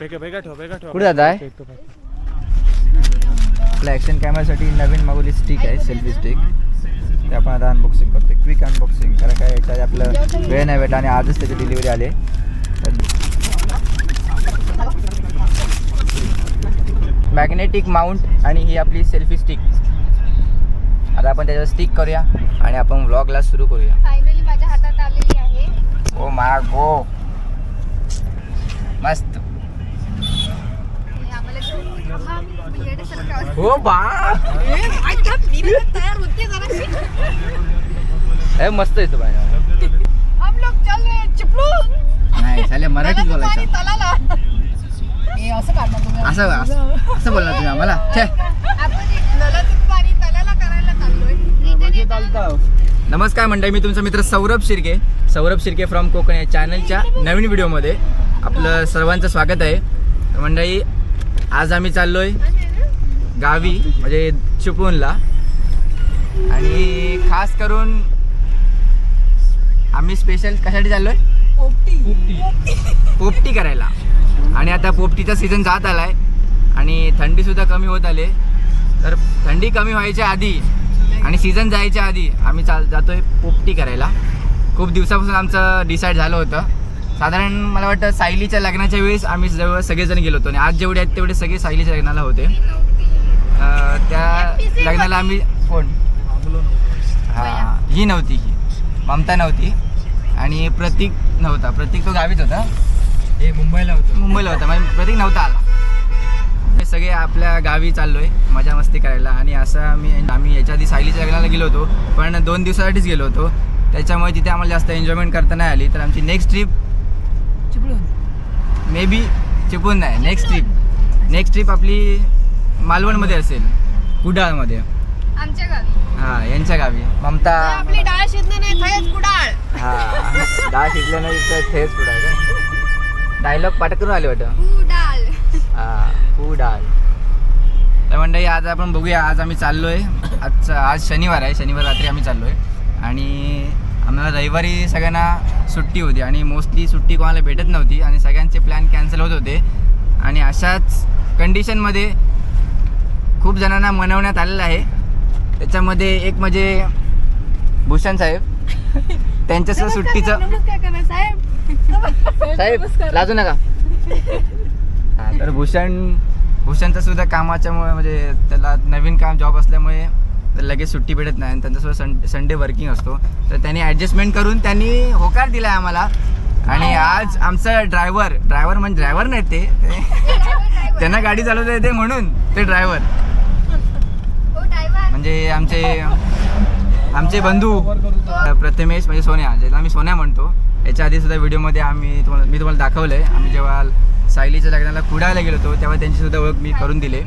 ठेव ठेव. कुठे आपल्या ॲक्शन कॅमेरासाठी नवीन मागवली स्टिक आहे सेल्फी स्टिक ते आपण आता अनबॉक्सिंग करतोय. क्विक अनबॉक्सिंग कारण काय याच्यात आपलं वेळ नाही भेटला आणि आजच त्याची डिलिव्हरी आली. मॅग्नेटिक माउंट आणि ही आपली सेल्फी स्टिक आता आपण त्याच्यावर स्टिक करूया आणि आपण व्लॉगला सुरू करूया. फायनली माझ्या हातात ओ मा गो मस्त हे बा. तयार होते. हे मस्त येतो पाहिजे हम लोग चल रहे हैं चिपळूण नाही मराठीत बोलायचं. तलाला. ए, असं तुम्ही. असं असं असं बोलणार तुम्ही आम्हाला. छे. आपण एक नळाचं पाणी तलाला करायला चाललोय. नमस्कार मंडळी मी तुमचा मित्र सौरभ शिर्के. सौरभ शिर्के फ्रॉम कोकण या चॅनलच्या नवीन व्हिडिओमध्ये आपलं सर्वांचं स्वागत आहे. मंडळी आज आम्ही चाललोय गावी म्हणजे चिपळूणला. आणि खास करून आम्ही स्पेशल कशासाठी चाललोय? पोपटी. करायला. आणि आता पोपटीचा सीझन जात आलाय. आणि थंडीसुद्धा कमी होत आले तर थंडी कमी व्हायच्या आधी आणि सीझन जायच्या आधी आम्ही चाल जातोय पोपटी करायला. खूप दिवसापासून आमचं डिसाईड झालं होतं. साधारण मला वाटतं सायलीच्या लग्नाच्या वेळेस आम्ही जवळ सगळेजण गेलो होतो आणि आज जेवढे आहेत तेवढे सगळे सायलीच्या लग्नाला होते. अं, त्या लग्नाला आम्ही कोण? हां ही नव्हती ही. ममता नव्हती. आणि प्रतीक नव्हता. प्रतीक तो गावीच होता. हे मुंबईला होतो. मुंबईला होता. म्हणजे प्रतीक नव्हता आला. सगळे आपल्या गावी चाललोय मजा मस्ती करायला. आणि असं आम्ही आम्ही याच्या आधी सायलीच्या लग्नाला गेलो होतो पण दोन दिवसासाठीच गेलो होतो. त्याच्यामुळे तिथे आम्हाला जास्त एन्जॉयमेंट करता नाही आली. तर आमची next trip maybe Chiplun नाही नेक्स्ट ट्रिप नेक्स्ट ट्रिप आपली मालवणमध्ये असेल कुडाळमध्ये. आमच्या गावी. हां यांच्या गावी. ममता आपली डाळ शिजली नाही कुडाळ. हां डाळ नाही तर थेच कुडाळ डायलॉग पाठ करून आले वाटतं. कुडाळ हा डाळ तर मंडळी आज आपण बघूया. आज आम्ही चाललोय. आजचा आज शनिवार आहे. शनिवार रात्री आम्ही चाललोय. आणि आम्हाला रविवारी सगळ्यांना सुट्टी होती. आणि मोस्टली सुट्टी कोणाला भेटत नव्हती. आणि सगळ्यांचे प्लॅन कॅन्सल होत होते. आणि अशाच कंडिशनमध्ये खूप जणांना मनवण्यात आलेलं आहे. त्याच्यामध्ये एक म्हणजे भूषण साहेब. त्यांच्यासह सुट्टीचं साहेब. साहेब लाजू नका. हा तर भूषण भूषणचं सुद्धा कामाच्यामुळे म्हणजे त्याला नवीन काम जॉब असल्यामुळे तर लगेच सुट्टी भेटत नाही. आणि त्यांच्यासोबत सन संडे वर्किंग असतो. तर त्यांनी ॲडजस्टमेंट करून त्यांनी होकार दिला आहे आम्हाला. आणि आज आमचा ड्रायव्हर ड्रायव्हर म्हणजे ड्रायव्हर नाही ते. त्यांना गाडी चालवता येते म्हणून ते ड्रायव्हर हो ड्रायव्हर म्हणजे आमचे आमचे बंधू. प्रथमेश म्हणजे सोन्या ज्याला आम्ही सोन्या म्हणतो. याच्या आधी सुद्धा व्हिडिओमध्ये आम्ही तुम्हाला मी तुम्हाला दाखवलं आहे आम्ही जेव्हा सायलीच्या लग्नाला कुडाळला गेलो होतो तेव्हा त्यांची सुद्धा ओळख मी करून दिले.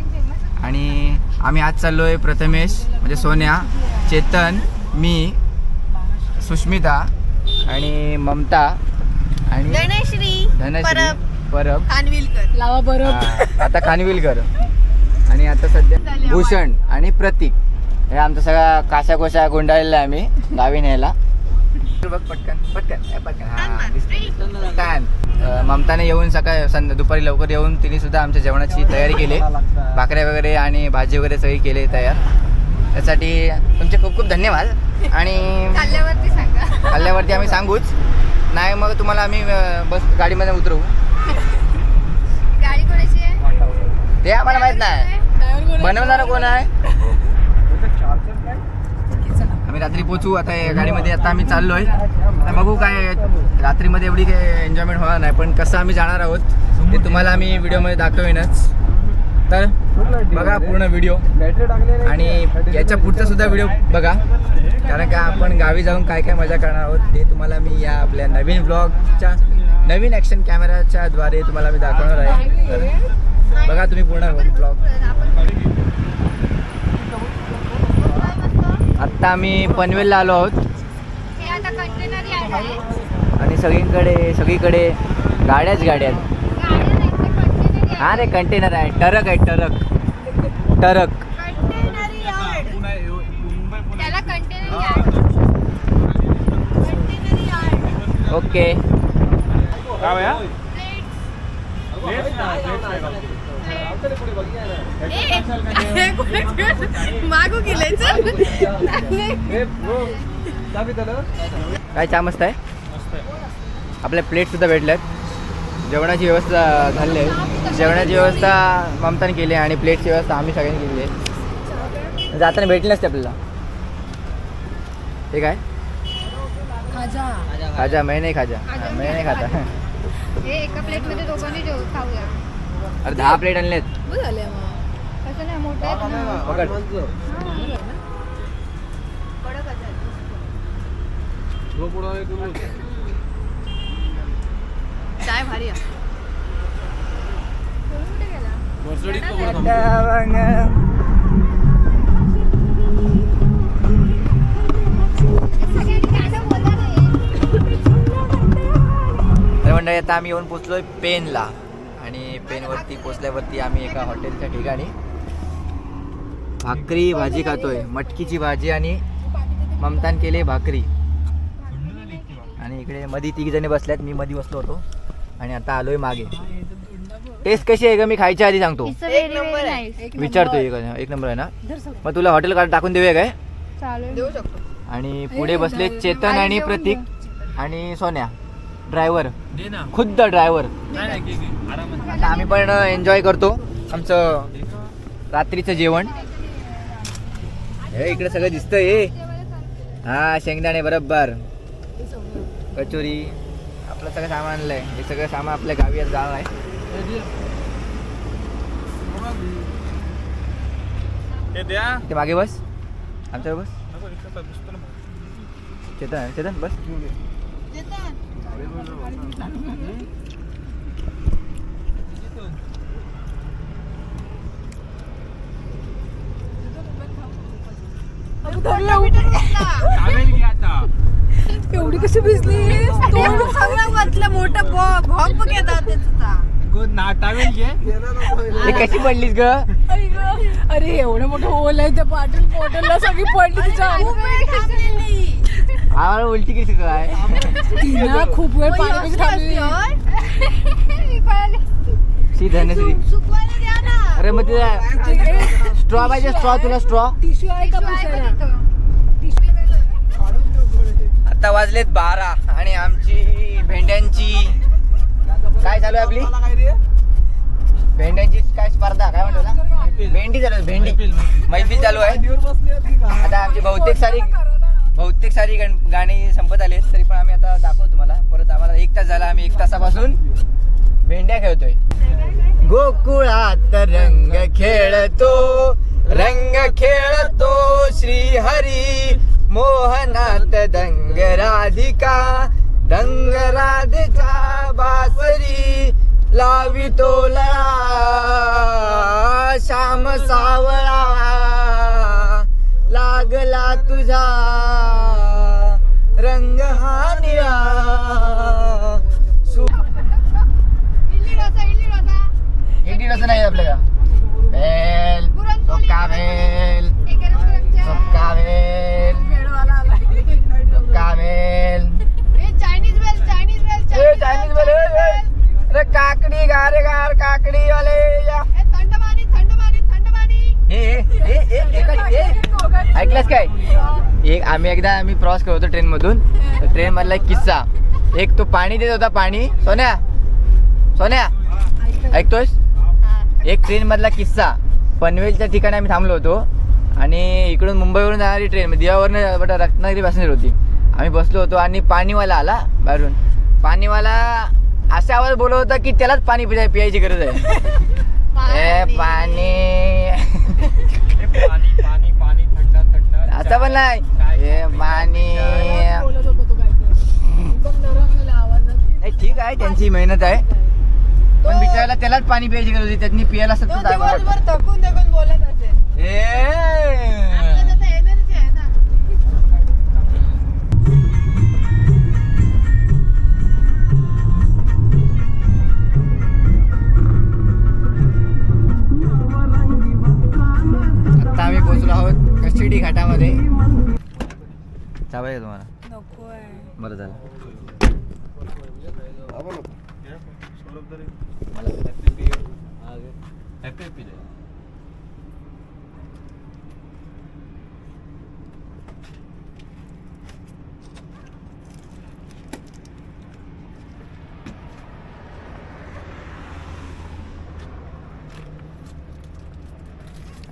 आणि आम्ही आज चाललो आहे प्रथमेश म्हणजे सोन्या चेतन मी सुष्मिता आणि ममता आणि धनश्री परब परब. खानविलकर. लावा हा, आता खानविलकर. आणि आता सध्या भूषण आणि प्रतीक. हे आमचा सगळा काशा कोशा गुंडाळलेला आहे आम्ही गावी न्यायला. बघ पटकन पटकन. ए, पटकन. हा दिसतं. अं, ममताने येऊन सकाळ संध्या दुपारी लवकर येऊन तिने सुद्धा आमच्या जेवणाची तयारी केली. भाकऱ्या वगैरे आणि भाजी वगैरे सगळी केली तयार. त्यासाठी तुमचे खूप खूप धन्यवाद. आणि सांगा. खाल्ल्यावरती आम्ही सांगूच. नाही मग तुम्हाला आम्ही अं, बस गाडीमध्ये उतरवू. गाडी कोणाची आहे? ते आम्हाला माहीत नाही. बनवणारा कोण आहे? आम्ही रात्री पोचू आता या गाडीमध्ये आता आम्ही चाललोय. आहे बघू काय रात्रीमध्ये एवढी काय एन्जॉयमेंट होणार नाही पण कसं आम्ही जाणार आहोत ते तुम्हाला आम्ही व्हिडिओमध्ये दाखवेनच तर बघा पूर्ण व्हिडिओ. आणि याच्या पुढचा सुद्धा व्हिडिओ बघा कारण का आपण गावी जाऊन काय काय मजा करणार आहोत ते तुम्हाला मी या आपल्या नवीन ब्लॉगच्या नवीन ॲक्शन कॅमेराच्या द्वारे तुम्हाला मी दाखवणार आहे. बघा तुम्ही पूर्ण ब्लॉग आत्ता आम्ही पनवेलला आलो आहोत. हे आता कंटेनर यार्ड आहे. आणि सगळीकडे सगळीकडे गाड्याच गाड्या आहेत. हा रे कंटेनर आहे. टरक आहे टरक. टरक. कंटेनर यार्ड त्याला container yard container yard okay मागू गेले चल काय चहा मस्त आहे? आपल्या प्लेट सुद्धा भेटल्यात. जेवणाची व्यवस्था झाली आहे. जेवणाची व्यवस्था ममताने केली आहे आणि प्लेटची व्यवस्था आम्ही सगळ्यांनी केली आहे. जाताना भेटली नसते आपल्याला. हे काय? खाजा. खाजा मैं नाही खाजा. मैं नाही खाता. हे एका प्लेटमध्ये दोघांनी खाऊया. अरे दहा प्लेट आणलेत बरं झाले मग. कसं नाही मोठं आहेत ना. पकड. चाय भारी आहे. सगळ्यांनी काय बोलणार तर मंडळी आता आम्ही येऊन पोचलोय पेनला. आणि पेनवरती पोचल्यावरती आम्ही एका हॉटेलच्या ठिकाणी भाकरी भाजी खातोय. मटकीची भाजी आणि ममतान केले भाकरी. आणि इकडे मधी तिघी जणी बसल्यात मी मधी बसलो होतो. आणि आता आलोय मागे. टेस्ट कशी आहे का मी खायच्या आधी सांगतो. एक नंबर आहे. विचारतोय एक एक नंबर आहे ना? मग तुला हॉटेल कार्ड टाकून देऊया काय? चालेल. देऊ शकतो आणि पुढे बसले चेतन आणि प्रतीक आणि सोन्या. ड्रायव्हर दे ना. खुद्द ड्रायव्हर नाही नाही घे, घे. आरामात. आता आम्ही पण एन्जॉय करतो. आमचं रात्रीचं जेवण. हे इकडे सगळं दिसतंय हे. हा शेंगदाणे बरोबर. कचोरी. आपलं सगळं सामान आणलंय. हे सगळं सामान आपल्या गावी आज जाणार आहे. हे द्या. ते मागे बस. आमच्या बस. नको दिसतो ना चेतन चेतन बस. एवढी कशी भिजली तोंड सगळं वाचलं मोठं बघ येतात त्याचा. हे कशी पडलीस ग? अरे एवढं मोठं होल आहे त्या पाटील पोटलला सगळी पडली तिच्या उलटी कशी काय खूप वेळ शी धनश्री अरे मग तुला स्ट्रॉ पाहिजे स्ट्रॉ तुला स्ट्रॉ. टिश्यू आहे का पुसायला? आता वाजलेत बारा आणि आमची भेंड्यांची काय चालू आहे आपली? भेंड्यांची काय स्पर्धा काय म्हणतो ना? भेंडी चालू आहे, भेंडी. मैफिल चालू आहे. आता आमची बहुतेक सारी बहुतेक सारी गण- गाणी संपत आली तरी पण आम्ही आता दाखवतो तुम्हाला. परत आम्हाला एक तास झाला आम्ही एक तासापासून भेंड्या खेळतोय. गोकुळात रंग खेळतो रंग खेळतो श्री हरी मोहनात दंग राधिका दंग राधिका बासरी लावितो लळा श्याम सावळा. लागला तुझा रंग हा निळा सु- इडली डोसा इडली डोसा इडली डोसा नाही आपल्याला बेल सोका बेल एक रेस्टॉरंटच्या सोका बेल सोका बेल हे चायनीज बेल चायनीज बेल ए चायनीज बेल ए, ए. अरे काकडी गारे गार काकडी वाले या हे थंड पाणी थंड पाणी थंड पाणी ए ए ए ए एका ए ऐकलंस काय एक आम्ही एकदा आम्ही प्रवास करत होतो ट्रेन मधून ट्रेन मधला एक किस्सा. एक तो पाणी देत होता पाणी. सोन्या. सोन्या. ऐकतोयस? एक ट्रेन मधला किस्सा. पनवेलच्या ठिकाणी आम्ही थांबलो होतो. आणि इकडून मुंबईवरून जाणारी ट्रेन. दिवावरनं बट रत्नागिरी पॅसेंजर होती. आम्ही बसलो होतो आणि पाणीवाला आला बाहेरून. पाणीवाला असा आवाज बोलत होता की त्यालाच पाणी पिजाय पियायची गरज आहे. ए पाणी. पाणी पाणी पाणी थंड थंड. असं पण नाही. ए पाणी. नाही ठीक आहे त्यांची मेहनत आहे. पण बिचारायला त्यालाच पाणी प्यायची गरज होती त्यांनी पियाला सतत दिवसभर थकून थकून बोलत असेल. ए! आता एनर्जी आहे ना. आता आम्ही पोहोचलो आहोत कशिडी घाटामध्ये. चहा पाहिजे तुम्हाला? नकोय बरं झालं.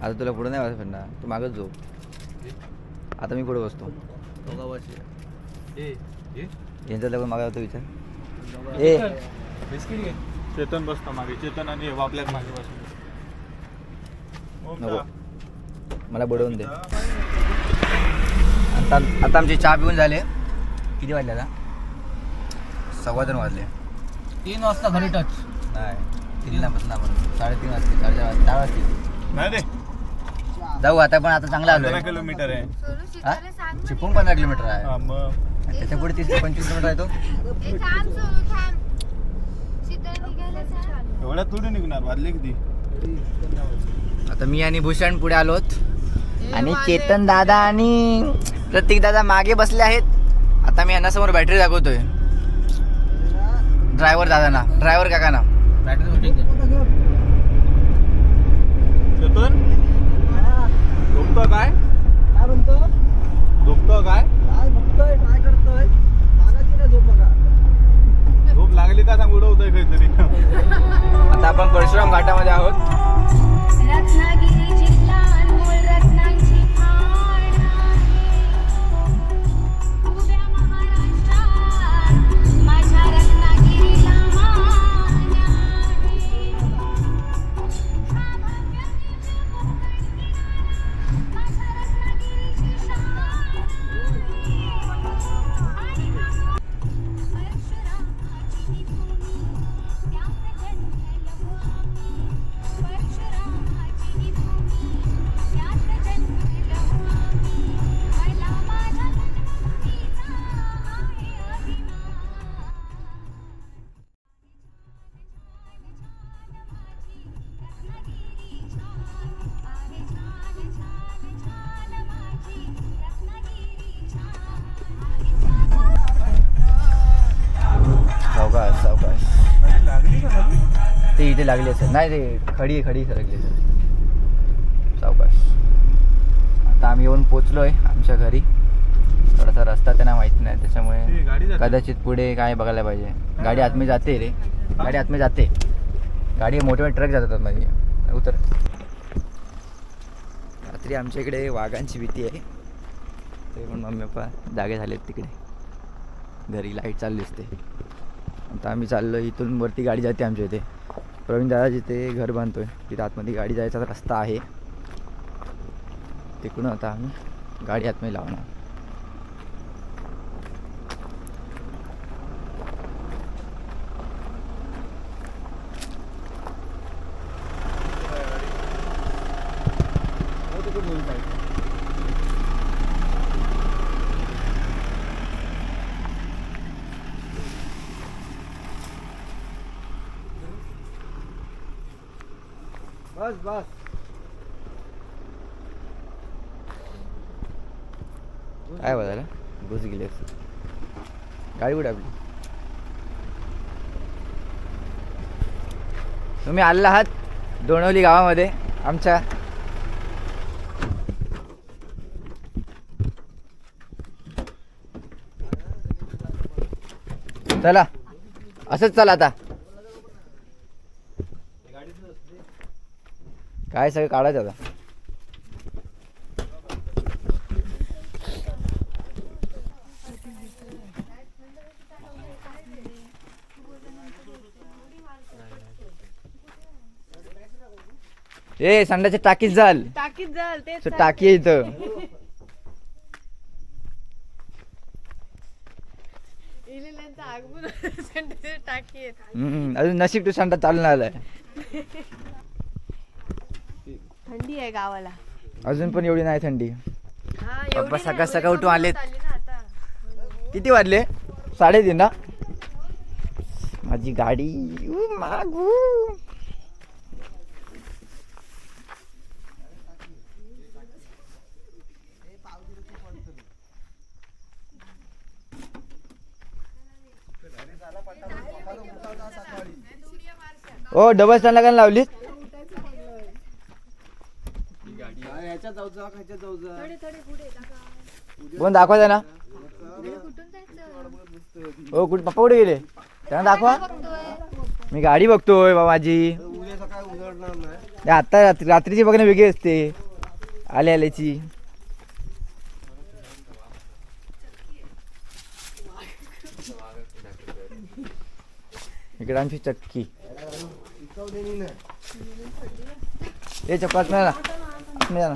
आता तुला पुढे नाही बसायचं ना तू मागच जो आता मी पुढे बसतो. यांचा लग्न मागा होतो विचार? ए. चेतन बसतो मागे. चेतन आणि मागे बसून. नको. मला बुडवून दे. आता आता आमचे चहा पिऊन झाले. किती वाजले आता? सव्वा दोन वाजले. तीन वाजता घरी टच नाही. तीन नाही बसला आपण साडेतीन वाजते साडेचार वाजते चार वाजते नाही रे. जाऊ आता पण आता चांगला पंधरा किलोमीटर आहे. हा? चिपळूण पंधरा किलोमीटर आहे. हा मग. त्याच्या पुढे तीस ते पंचवीस किलोमीटर आहे तो. ए, थांब सोनू थांब. शीतल निघायला सांग एवढ्या थोडी निघणार वाजले किती? आता मी आणि भूषण पुढे आलोत. आणि चेतन दादा आणि प्रतीक दादा मागे बसले आहेत. आता मी यांना समोर बॅटरी दाखवतोय. ड्रायव्हर दादांना. ड्रायव्हर काकांना. चेतन? झोपतो काय? झोपतो काय? काय बघतोय काय करतोय? मागायची ना झोप बघा. झोप लागली का सांग उडवतोय काहीतरी. आता आपण परशुराम घाटामध्ये आहोत. सावकाश सावकाश ते इथे लागली असेल. नाही ते खडी आहे, खडी सरकली असेल. सावकाश. आता आम्ही येऊन पोचलोय आमच्या घरी. थोडासा रस्ता त्यांना माहिती नाही त्याच्यामुळे. कदाचित पुढे काय बघायला पाहिजे. गाडी आतमध्ये जाते रे. गाडी आतमध्ये जाते. गाडी मोठे मोठे ट्रक जातात मध्ये उतर. रात्री आमच्या इकडे वाघांची भीती आहे. ते पण मम्मी पप्पा जागे झालेत तिकडे. घरी लाइट चालली असते आता आम्ही चाललो इथून वरती गाडी जाते आमच्या इथे. प्रवीण दादा जिथे घर बांधतोय तिथे आतमध्ये गाडी जायचा रस्ता आहे. तिकडून आता आम्ही गाडी आतमध्ये लावणार. बस बस. काय बघायला? घुस गेली असते गाडी कुठे आपली? तुम्ही आलेला आहात दोणवली गावामध्ये आमच्या चला असंच चला आता. काय सगळं काढायचं आता? ए संडाच्या टाकीत जाल. टाकीत जाल तेच तो टाकी आहे इथं. इलेल्यांचं आगमन संडेचे टाकी आहेत हम्म, अजून नशीब तू संडा चालून आलाय थंडी आहे गावाला. अजून पण एवढी नाही थंडी. सकाळ- सकाळ उठून आले आलेत. किती वाजले? साडेतीन ना? माझी गाडी मागू ओ डबल स्टँड लागायला लावलीस जाऊ जा जाऊ जा. कोण दाखवायचं ना? कुठून जायचं? हो कुठे पप्पा कुठे गेले? त्यांना दाखवा. मी गाडी बघतोय बा माझी उद्या सकाळी उघडणार नाही आता रात्री रात्रीची बघणं वेगळी असते. आले आल्याची इकडे आमची चक्की. हे चप्पल आतमध्ये ना आतमध्ये जा ना